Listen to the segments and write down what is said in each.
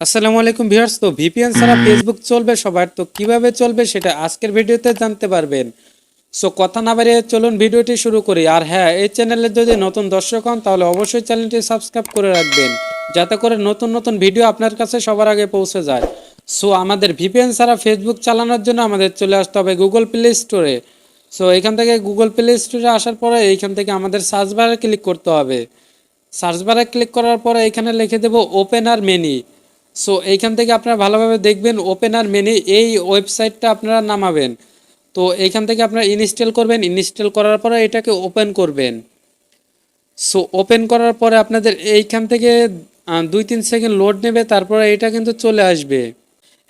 আসসালামু আলাইকুম ভিউয়ার্স। তো ভিপিএন ছাড়া ফেসবুক চলবে সবার। তো কীভাবে চলবে সেটা আজকের ভিডিওতে জানতে পারবেন। সো কথা না বাড়িয়ে চলুন ভিডিওটি শুরু করি। আর হ্যাঁ এই চ্যানেলে যদি নতুন দর্শক হন তাহলে অবশ্যই চ্যানেলটি সাবস্ক্রাইব করে রাখবেন। যাতে করে নতুন নতুন ভিডিও আপনার কাছে সবার আগে পৌঁছে যায়। সো আমাদের ভিপিএন ছাড়া ফেসবুক চালানোর জন্য আমাদের চলে আসতে হবে গুগল প্লে স্টোরে সো এখান থেকে গুগল প্লে স্টোরে আসার পরে এইখান থেকে আমাদের সার্চ বারে ক্লিক করতে হবে। সার্চ বারে ক্লিক করার পরে এখানে লিখে দেব ওপেন আর মেনি সো এইখান থেকে আপনারা ভালোভাবে দেখবেন ওপেন আর মেনি এই ওয়েবসাইটটা আপনারা নামাবেন। তো এইখান থেকে আপনারা ইনস্টল করবেন ইনস্টল করার পরে এটাকে ওপেন করবেন। সো ওপেন করার পরে আপনাদের এইখান থেকে দুই তিন সেকেন্ড লোড নেবে, তারপরে এটা কিন্তু চলে আসবে।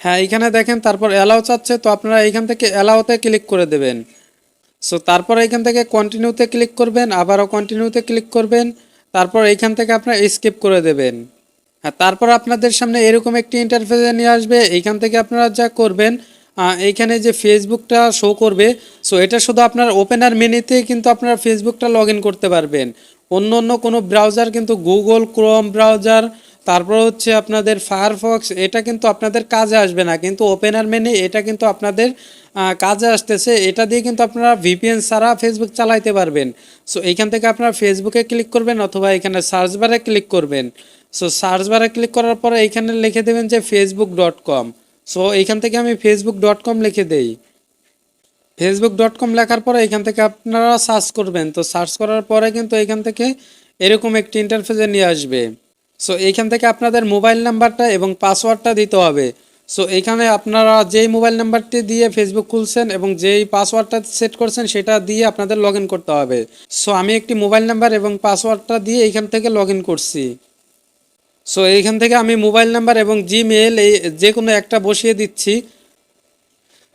হ্যাঁ এইখানে দেখেন, তারপর অ্যালাউ চাচ্ছে, তো আপনারা এইখান থেকে অ্যালাউতে ক্লিক করে দেবেন। সো তারপর এখান থেকে কন্টিনিউতে ক্লিক করবেন, আবারও কন্টিনিউতে ক্লিক করবেন, তারপর এইখান থেকে আপনারা স্কিপ করে দেবেন। তারপর আপনাদের সামনে এরকম একটি ইন্টারফেসে নিয়ে আসবে। এইখান থেকে আপনারা যা করবেন এইখানে যে ফেসবুকটা শো করবে সো এটা শুধু আপনার ওপেনার মেনুতে কিন্তু আপনারা ফেসবুকটা লগ করতে পারবেন। অন্য অন্য কোনো ব্রাউজার কিন্তু গুগল ক্রোম ব্রাউজার তারপর হচ্ছে আপনাদের ফায়ারফক্স এটা কিন্তু আপনাদের কাজে আসবে না। কিন্তু ওপেনার মেনে এটা কিন্তু আপনাদের কাজে আসতেছে। এটা দিয়ে কিন্তু আপনারা ভিপিএন ছাড়া ফেসবুক চালাইতে পারবেন। সো এইখান থেকে আপনারা ফেসবুকে ক্লিক করবেন অথবা এখানে সার্চ বারে ক্লিক করবেন। সো সার্চ বারে ক্লিক করার পরে এইখানে লিখে দেবেন যে ফেসবুক ডট কম সো এইখান থেকে আমি ফেসবুক ডট কম লিখে দেই। ফেসবুক ডট কম লেখার পরে এখান থেকে আপনারা সার্চ করবেন। তো সার্চ করার পরে কিন্তু এখান থেকে এরকম একটি ইন্টারফেসে নিয়ে আসবে। সো এইখান থেকে আপনাদের মোবাইল নাম্বারটা এবং পাসওয়ার্ডটা দিতে হবে। সো এইখানে আপনারা যেই মোবাইল নাম্বারটি দিয়ে ফেসবুক খুলছেন এবং যেই পাসওয়ার্ডটা সেট করছেন সেটা দিয়ে আপনাদের লগ করতে হবে। সো আমি একটি মোবাইল নাম্বার এবং পাসওয়ার্ডটা দিয়ে এইখান থেকে লগ করছি। সো এইখান থেকে আমি মোবাইল নাম্বার এবং জিমেল এই যে কোনো একটা বসিয়ে দিচ্ছি।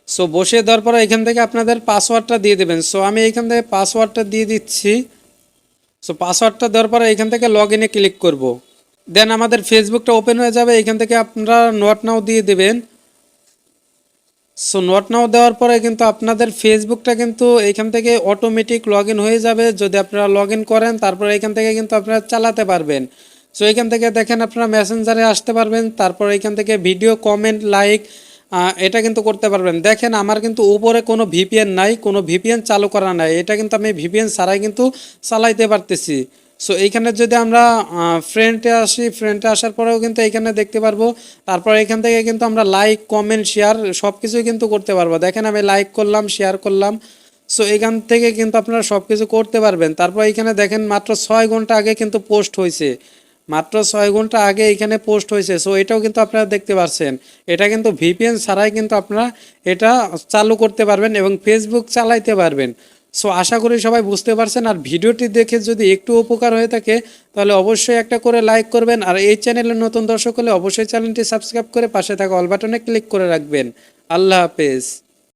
সো বসিয়ে দেওয়ার পরে এখান থেকে আপনাদের পাসওয়ার্ডটা দিয়ে দেবেন। সো আমি এখান থেকে পাসওয়ার্ডটা দিয়ে দিচ্ছি। সো পাসওয়ার্ডটা দেওয়ার পরে এখান থেকে লগ ইনে ক্লিক করব। দেন আমাদের ফেসবুকটা ওপেন হয়ে যাবে। এখান থেকে আপনারা নোট নাও দিয়ে দেবেন। সো নোট নাও দেওয়ার পরে কিন্তু আপনাদের ফেসবুকটা কিন্তু এখান থেকে অটোমেটিক লগ হয়ে যাবে। যদি আপনারা লগ করেন, তারপরে এখান থেকে কিন্তু আপনারা চালাতে পারবেন। সো এখান থেকে দেখেন আপনারা মেসেঞ্জারে আসতে পারবেন, তারপর এখান থেকে ভিডিও কমেন্ট লাইক এটা কিন্তু করতে পারবেন। দেখেন আমার কিন্তু উপরে কোনো ভিপিএন নাই, কোনো ভিপিএন চালু করা নাই। এটা কিন্তু আমি ভিপিএন ছাড়াই কিন্তু চালাইতে পারতেছি। সো এইখানে যদি আমরা ফ্রেন্ডে আসি ফ্রেন্ডে আসার পরেও কিন্তু এইখানে দেখতে পারব। তারপর এখান থেকে কিন্তু আমরা লাইক কমেন্ট শেয়ার সব কিছুই কিন্তু করতে পারব। দেখেন আমি লাইক করলাম শেয়ার করলাম। সো এখান থেকে কিন্তু আপনারা সব কিছু করতে পারবেন। তারপর এখানে দেখেন মাত্র ছয় ঘণ্টা আগে কিন্তু পোস্ট হয়েছে মাত্র ছয় ঘণ্টা আগে এখানে পোস্ট হয়েছে। সো এটাও কিন্তু আপনারা দেখতে পাচ্ছেন এটা কিন্তু ভিপিএন ছাড়াই কিন্তু আপনারা এটা চালু করতে পারবেন এবং ফেসবুক চালাইতে পারবেন। সো আশা করি সবাই বুঝতে পারছেন। আর ভিডিওটি দেখে যদি একটু উপকার হয়ে থাকে, তাহলে অবশ্যই একটা করে লাইক করবেন। আর এই চ্যানেলের নতুন দর্শক হলে অবশ্যই চ্যানেলটি সাবস্ক্রাইব করে পাশে থাকা অল বাটনে ক্লিক করে রাখবেন। আল্লাহ হাফেজ।